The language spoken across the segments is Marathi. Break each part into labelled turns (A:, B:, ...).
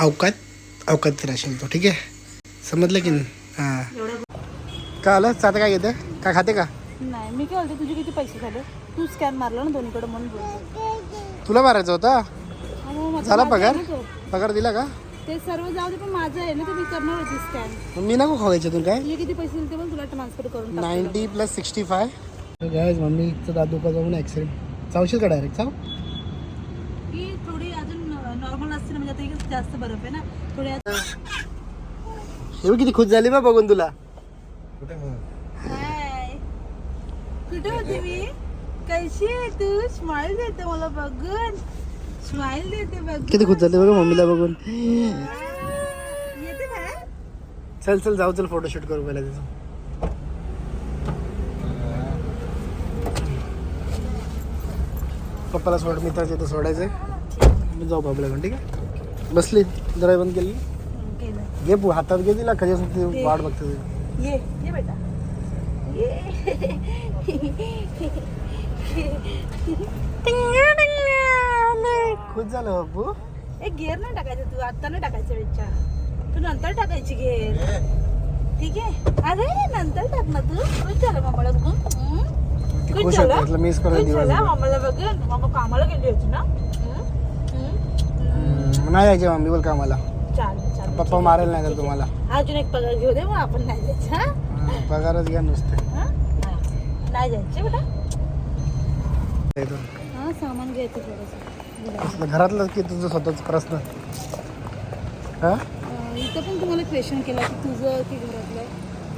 A: अवकात अवकात राशील तो ठीक आहे? समजलं की हां. का आलं? आता काय घेते काय खाते का?
B: नाही मी काय बोलते तुझे किती पैसे झाले? तू स्कॅन मारला ना दोन्हीकडे म्हणून बोलते
A: तुला मारायचं होता?
B: माझं
A: झाला पगार?
B: आहे ना तो.
A: पगार दिला का?
B: ते सर्व जाऊ दे पण माझं आहे ना ते मी करणार होती स्कॅन
A: मग मी नको खाऊ याच्यातून काय?
B: तुझे किती पैसे दिले ते पण तुला ट्रान्सफर करून टाकते.
A: Ninety plus sixty five. Guys मम्मीचं दात दुखा जाऊन ॲक्सिडेंट चावशील का डायरेक्ट चाव
B: की थोडी अजून नॉर्मल असते ना म्हणजे आता इकडे जास्त बर्फ आहे ना थोडी
A: हे. बघ किती खुश झाली बा बघून तुला?
B: हाय. कुठे होती मी? कशी आहे तू? स्माइल देते मला बघून. स्माइल देते बघ
A: किती खुश झाली बघ मम्मीला बघून.
B: येते ना?
A: चल चल जाऊ चल फोटोशूट करू पहिला तिथं. पप्पाला सोड मित्राच्या इथं सोडायचंय. मी जाऊ बाबल्याकडून ठीक आहे? बसली जरा बंद केली.
B: केलं.
A: घे पू हातात घे तिला खरंच वाट बघते तुझी.
B: ये ये बेटा. ये.
A: खुश झालं बापू.
B: एक गेअर नाही टाकायचं तू आता नाही टाकायचं वेळच्या तू नंतर टाकायची गेअर ठीक आहे? अरे नंतर टाक ना तू. खुश झालं मामाला बघून. हम्म? खुश
A: खुश
B: झाला?
A: म्हटलं
B: खुश झाला मामाला बघून. मामा कामाला गेली होती ना? हम्म? हम्म,
A: नाही यायचे मम्मी बोल कामाला.
B: चालेल चालेल.
A: पप्पा मारेल नाही का तुम्हाला.
B: अजून एक पगार घेऊ दे मग आपण नाही जायचं हा?
A: हा, पगारच घ्या नुसते.
B: हा? नाही जायचे बेटा. हा सामान घ्यायचं थोडंसं.
A: असलं घरातलं की तुझं स्वतःच प्रश्न? हा?
B: अं, इथं पण तुम्हाला क्वेश्चन केला की तुझं की घरातलं.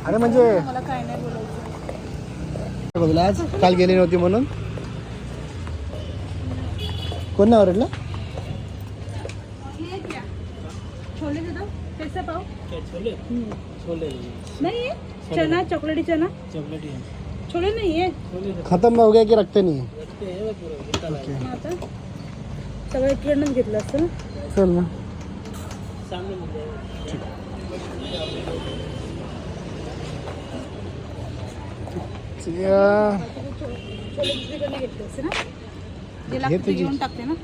A: अरे म्हणजे
B: मला काय नाही बोलायचं.
A: बघला आज. काल गेली नव्हती म्हणून. कोण नाही ओरडलं
B: ये क्या छोले दे दो कैसा पाव? छोले? नहीं है? चना चॉकलेटी चना? छोले नहीं है?
A: खतम हो गया की रखते नाही
B: आता सगळं इकडनंच घेतलं असतं ना?
A: चल ना। या,
B: छोले दुसरीकडनं घेतले असते ना? जे लागतं ते
A: तुझी.
B: घेऊन टाकते ना.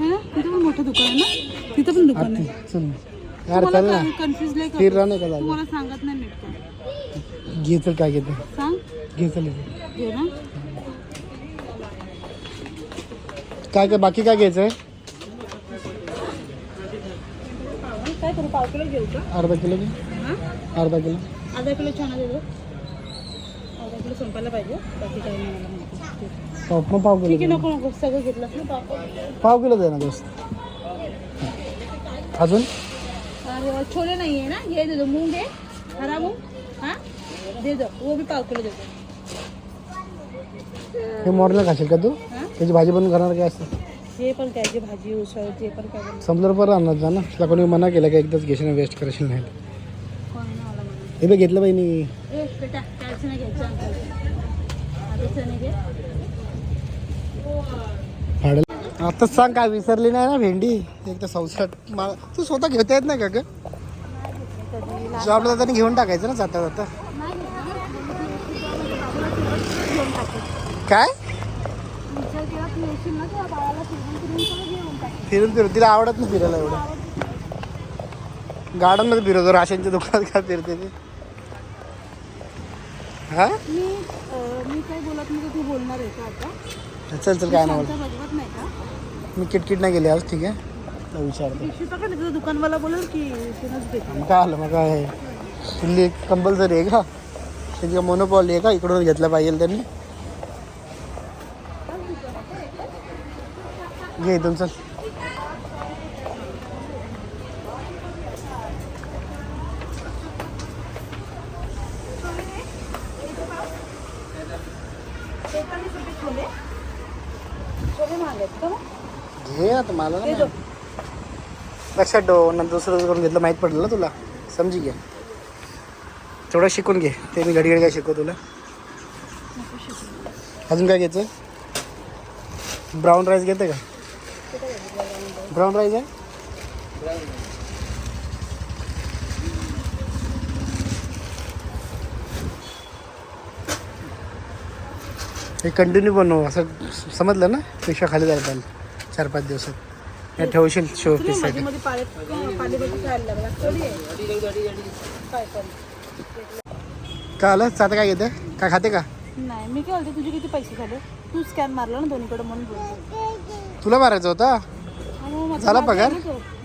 B: है तिथं पण मोठं दुकान आहे ना? तिथं पण दुकान आहे.
A: चल ना. यार चल ना.
B: कन्फ्युज लय
A: फिर
B: करतो.
A: राहणे का जागा
B: तुम्हाला सांगत नाही नीट काय
A: घे चल काय घेते
B: सांग.
A: घे चल इथे.
B: घे ना.
A: काय काय बाकी काय घ्यायचं आहे
B: काय करू पाव किलो घेऊ का?
A: अर्धा किलो घे.
B: हां?
A: अर्धा किलो.
B: अर्धा किलो चना दे दो अर्धा किलो संपायला पाहिजे. बाकी काही नाही मला माहिती.
A: पाव मग पाव
B: ठीक
A: किलो
B: आहे नको नको सगळं घेतलं. ना पाव
A: पाव किलो दे ना दोस्त अजून?
B: और छोले नहीं है ना? ये दे दो मूंग है हरा मूंग हाँ? दे दो वो भी पाव किलो दे दो.
A: हे मॉडल खाशील का तू?
B: हां?
A: त्याची भाजी बनवून करणार काय असतं
B: जे पण काय जे भाजी उसळ जे पण काय.
A: संपल्यावर परत आणणार जा ना. तुला कोणी मना केलं का एकदाच घेशील वेस्ट करशील नाही. हे बघ घेतलं बहिणी
B: ए बेटा
A: आताच सांग काय विसरली नाही ना भेंडी? एक तर चौसष्ट मा तू स्वतः घेता येत नाही का ग?
B: कधी
A: जॉबला जाताना घेऊन टाकायचं ना जाता जाता. काय?
B: फिरून फिरून.
A: तिला आवडत नाही फिरायला एवढं. गार्डनमध्ये फिरवतो राशनच्या दुकानात काय फिरते ते. हा?
B: मी काय बोलत नाही तू बोलणार आहे का आता?
A: चल चल काय नाही
B: का?
A: मी किटकिट नाही गेले आज ठीक आहे? विचारतो.
B: पिशवी तुझं दुकानवाला बोलेल की तिनंच भेट
A: मग काय आलं मग काय आहे? कंपल्सरी आहे का? त्यांची मोनोपॉली आहे का? इकडून घेतलं पाहिजे त्यांनी. घे इथून चल
B: बेतालीस रुपये छोले छोले महाग आहेत का मग?
A: घे आता मला ना लक्षात ठेव नंतर दुसरं करून घेतलं माहीत पडलं ना तुला. समजी घे. थोडं शिकून घे. ते मी घडी घडी काय शिकव तुला. अजून काय घ्यायचं? ब्राऊन राईस घेते का? ब्राऊन राईस आहे? हे कंटिन्यू बनव. असं समजलं ना? पेक्षा खाली जायला पाहिजे चार पाच दिवसात. हे ठेवशील शो
B: तुम्ही पण काय
A: आलं? आता काय घेते काय खाते का?
B: नाही मी काय बोलते तुझे किती पैसे झाले? तू स्कॅन मारला ना दोन्हीकडे म्हणून बोलतो
A: तुला मारायचं होता? झाला पगार.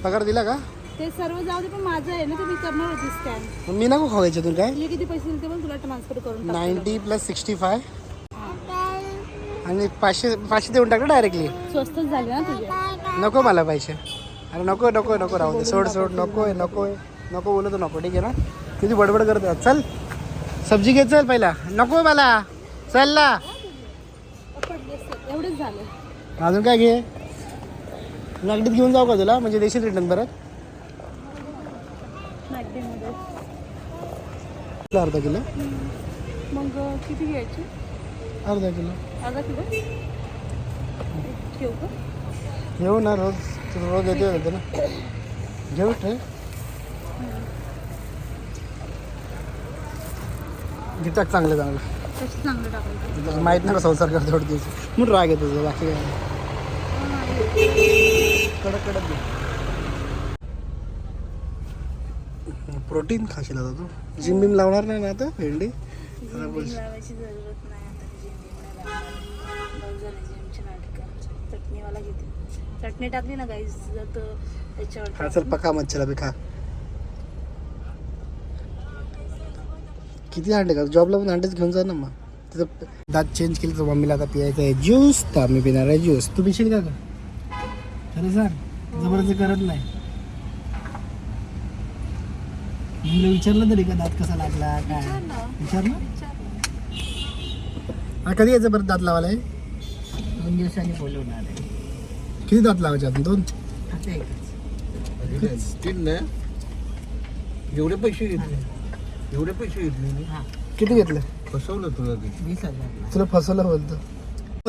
A: पगार दिला का?
B: ते सर्व जाऊ दे पण माझं आहे ना ते मी करणार होती स्कॅन
A: मी नको खावायचं तुला काय?
B: किती पैसे दिले पण तुला ट्रान्सफर करून.
A: Ninety plus sixty five. आणि पाचशे पाचशे देऊन टाकलं डायरेक्टली
B: स्वस्तच झाले ना तुझे.
A: नको मला पैसे. अरे नको नको नको राहू दे. सोड सोड नको आहे नको आहे. नको बोलत नको ठीक आहे ना? किती बडबड करते चल. सब्जी घे चल पहिला. नको मला. चल ना.
B: एवढेच झाले.
A: अजून काय घे? नागडीत घेऊन जाऊ का तुला? म्हणजे देशील रिटर्न परत? अर्धा किलो?
B: मग किती घ्यायची?
A: अर्धा किलो. घेऊ ना रोज तुला रोज येते होते ना. घेऊ ठेव. घेतात चांगलं चांगलं
B: चांगलं
A: माहीत नाही का संसार करतो थोडं दिवस म्हणून राग येतो तुझा बाकी काय. कडक कडक घे. प्रोटीन खाशील आता तू. जिम बिम लावणार नाही ना आता भेंडी? बोल
B: चटणीवाला घेते. चटणी टाकली ना गाईस जर तो त्याच्यावर
A: हा चल पका मच्छला बी खा. किती अंडे का जॉबला पण अंडेच घेऊन जा ना मग. तिथं दात चेंज केलं तर मम्मीला आता पियायचं आहे. ज्यूस तर आम्ही पिणार आहे ज्यूस तू पिशील का का खरं सर जबरदस्ती करत नाही. मम्मीला विचारलं तरी का दात कसा लागला काय? विचारलं. हा कधी यायचं परत दात लावायला?
C: दोन दिवसांनी बोलवणार आहे.
A: किती दात लावायचे अजून? दोन?
D: तीन ना? एवढे पैसे घेतले. एवढे पैसे घेतले मी.
C: हा.
A: किती घेतलं?
D: फसवलं तुला ते.
C: वीस हजार.
A: तुला फसवलं बोलतो.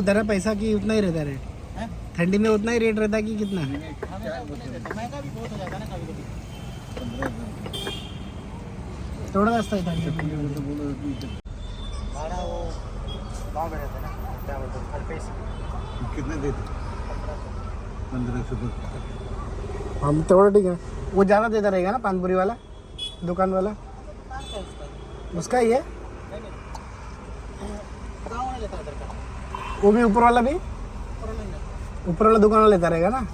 A: तेरा पैसा की उतना ही रहता रेट ठंडी में उतना ही रेट रहता कि कितना? तेवढं असतं थंडी.
D: कितने देते. पंद्रह सौ रुपये
A: हम तेवढं ठीक है। वो ज़्यादा देता रहेगा ना पानपुरी वाला दुकान वाला? उसका ही है? वो भी ऊपर वाला भी? ऊपर वाला दुकान वाला लेता रहेगा ना?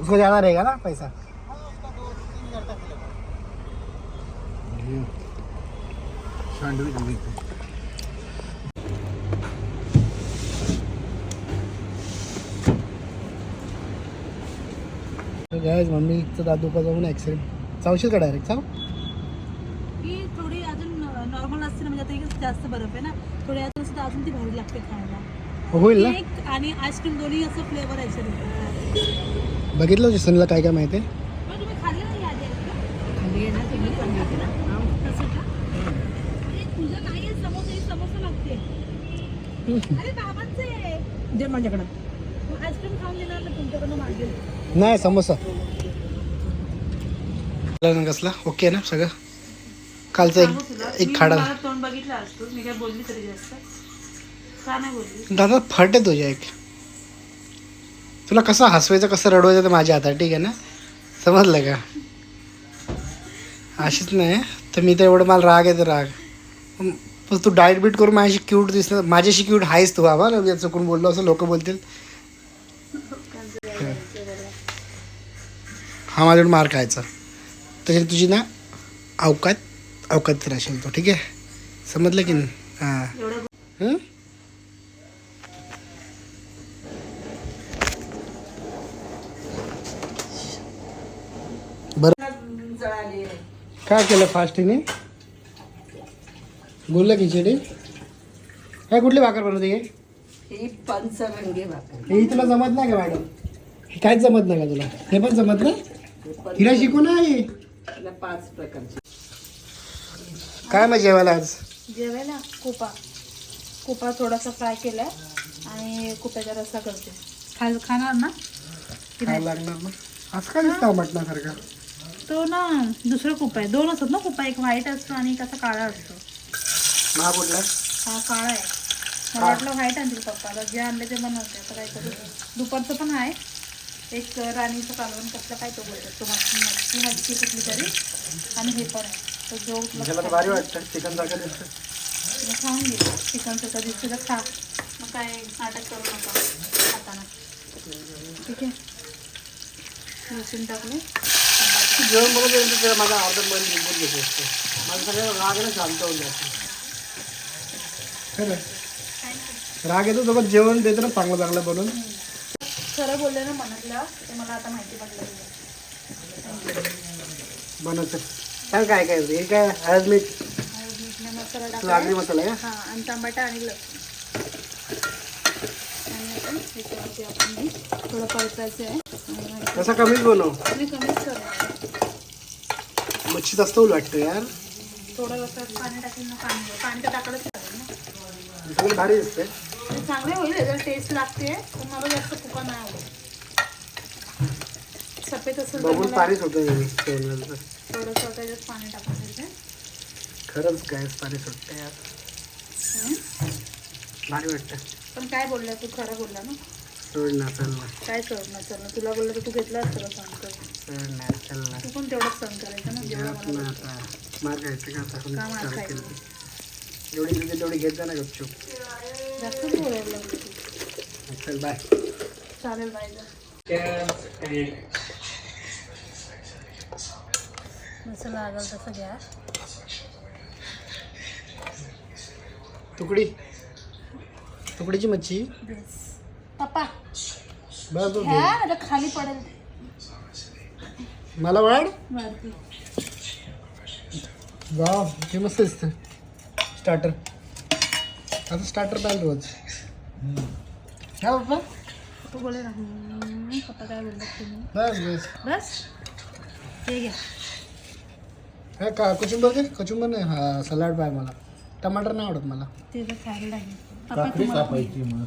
A: उसका ज़्यादा रहेगा ना पैसा?
D: सँडविच
A: गॅस मम्मीचं दात दुखा जाऊन ॲक्सिडेंट चावशील का डायरेक्ट चाव
B: की थोडी अजून नॉर्मल असते ना म्हणजे आता जास्त बर्फ आहे ना थोडी अजून सुद्धा अजून ती भारी लागते खायला.
A: होईल ना?
B: केक आणि आईस्क्रीम दोन्ही असं फ्लेवर आहे
A: बघितलं जसनला काय काय माहिती? आहे
B: मग तुम्ही खाल्लं नाही आधी?
C: खाली आहे ना तुम्ही सांगितलं ना.
B: तसं का? अरे तुझं नाही आहे? समोसा हे समोसा लागते. अरे बाबांचं. आहे
C: दे माझ्याकडं.
B: मग आईस्क्रीम खाऊन देणार ना तुमच्याकडनं मागेल
A: नाही समोसा. कसला? ओके ना सगळं? कालचं एक एक खाडा.
B: मला तोंड बघितलं असतो. मी काय बोलली तरी जास्त. का नाही बोलली?
A: दादा फट आहे तुझ्या एक. तुला कसं हसवायचं कसं रडवायचं ते माझ्या हातात ठीक आहे ना? समजलं का? अशीच नाही. तर मी तर एवढं मला राग आहे तर राग. पण तू डाएट बीट करून माझ्याशी क्यूट दिसणार. माझ्याशी क्यूट आहेस तू बाबा. ना चुकून बोललो असं लोक बोलतील. हा माझ्याकडे मार खायचा तशी तुझी ना अवकात अवकात राहशील तो ठीक आहे? समजलं की नाही? हां. काय केलं फास्टिंगने बोललं खिचडी काय कुठली भाकर बनवते हे?
C: ही पंचरंगी भाकर.
A: हे तुला जमत नाही का मॅडम? हे काहीच जमत नाही का तुला? हे पण जमत नाही? हिला शिकू नाही
C: पाच प्रकारची.
A: काय मग जेवायला आज?
B: जेवायला कुपा. कुपा थोडासा फ्राय केलाय आणि कुप्याचा रस्सा करते. खा खाणार ना? की
A: काय
B: नाही
A: लागणार मग आज काय दिसतं म्हटल्यासारखं
B: तो ना दुसरा कुपा आहे. दोन असतात ना कुपा. एक व्हाईट असतो आणि एक असा काळा असतो.
A: महा कुठला?
B: हा काळा आहे. मला वाटलं व्हाईट आणतील पप्पाला. जे आणले ते बनवते. आता काय करू? दुपारचं पण आहे. एक राणीचं कालवण कसलं काय तो बोलतात तो मच्छी मच्छी कुठली तरी. आणि हे पण आहे. तर जो
A: मला तर भारी वाटतं. चिकन सारखं दिसतं.
B: मग खाऊन घे. चिकन सुद्धा दिसतं तर खा. मग काय नाटक करू नका. खाताना. ठीक आहे? लसूण टाकले.
A: जेवण बघत गेलं तर माझा अर्धा मन निघून घेतो असतो. माझं सगळं राग ना शांत होऊन जातो खरं राग येतो सोबत जेवण देतो ना चांगलं चांगलं बनवून.
B: खरं बोलले ना मनातलं ते मला आता माहिती पडलं.
A: बनवतं. सांग काय काय हे काय? हळद मीठ?
B: मसाला टाकला
A: मसाला
B: हा आणि टमाटा आणि लसूण. आणि थोडं परतायचं आहे.
A: तसा कमीच बनव.
B: मी कमीच करणार
A: मच्छी जास्त होईल वाटतं यार.
B: थोडं पाणी टाकून ना पाणी. पाणी तर टाकलंच लागेल ना.
A: भारी दिसते
B: ते चांगले होईल जर टेस्ट लागते. पण मला जास्त कुका नाही आवडत. सफेद असेल
A: बघून पाणी सुटतं जेवणाचं
B: थोडंसं त्याच्यात पाणी टाकून द्यायचं.
A: खरंच काय पाणी सुटतं यार? भारी वाटतं.
B: पण काय बोलला तू? खरं बोलला ना.
A: सोड ना चल ना.
B: काय सोडणार चल तुला बोललं तर तू घेतलं असतं सण कर
A: सोड ना चल ना.
B: तू पण तेवढंच सण करायचं ना जेवढं
A: ना मार खायचं का
B: मार खायचं?
A: एवढी घेते तेवढी घेत जा ना गपचूप.
B: जास्तच बोलायला लागली तू
A: चल बाय
B: चालेल पाहिजे जसं लागल तसं घ्या
A: तुकडी? तुकडीची मच्छी?
B: पप्पा.
A: बस बस बस.
B: ह्या आता खाली पडेल.
A: मला वाढ
B: वरती.
A: वा हे मस्त दिसतं. स्टार्टर आता स्टार्टर पाहिजे रोज. ह्या बाप्पा
B: तू बोले ना हम्म, पप्पा काय बोलतात तुम्ही
A: बस बस.
B: बस? हे घ्या.
A: हा का कचुंबर दे कचुंबर नाही हा सलाड पाय मला. टमाटर नाही आवडत मला.
B: ते पप्पा
D: काकडी
B: तुम्हाला पण.
D: कापायची मग.